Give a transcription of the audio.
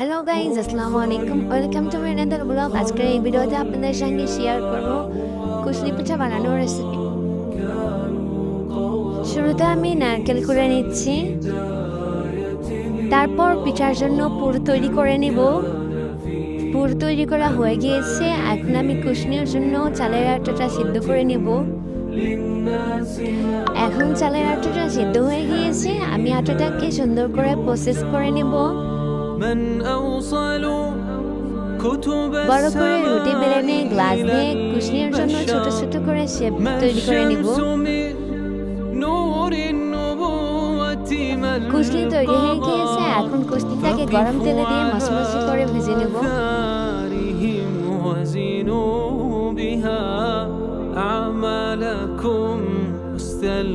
Hello guys আসসালামু আলাইকুম welcome to my another blog আজকের এই ভিডিওতে আপনাদের সঙ্গে শেয়ার করব কুশলি পিঠা বানানোর রেসিপি শুরুতে আমি নারকেল করে নিচ্ছি। তারপর পিঠার জন্য পুর তৈরি করে নিব। পুর তৈরি করা হয়ে গিয়েছে। এখন আমি কুশনির জন্য চালের আটাটা সিদ্ধ করে নিব। এখন চালের আটাটা সিদ্ধ হয়ে গিয়েছে। আমি আটাটাকে সুন্দর করে প্রসেস করে নেব। বড় করে রুটি বেলে নিয়ে গ্লাস দিয়ে কুশনির জন্য ছোট ছোট করে শেপ তৈরি করে নিব نور النبوة من কুশনি তৈরি হয়ে গিয়েছে এখন কুশনিটাকে গরম তেলে দিয়ে মশমশি করে ভেজে নেব أفكارهم وزنوا بها أعمالكم واستل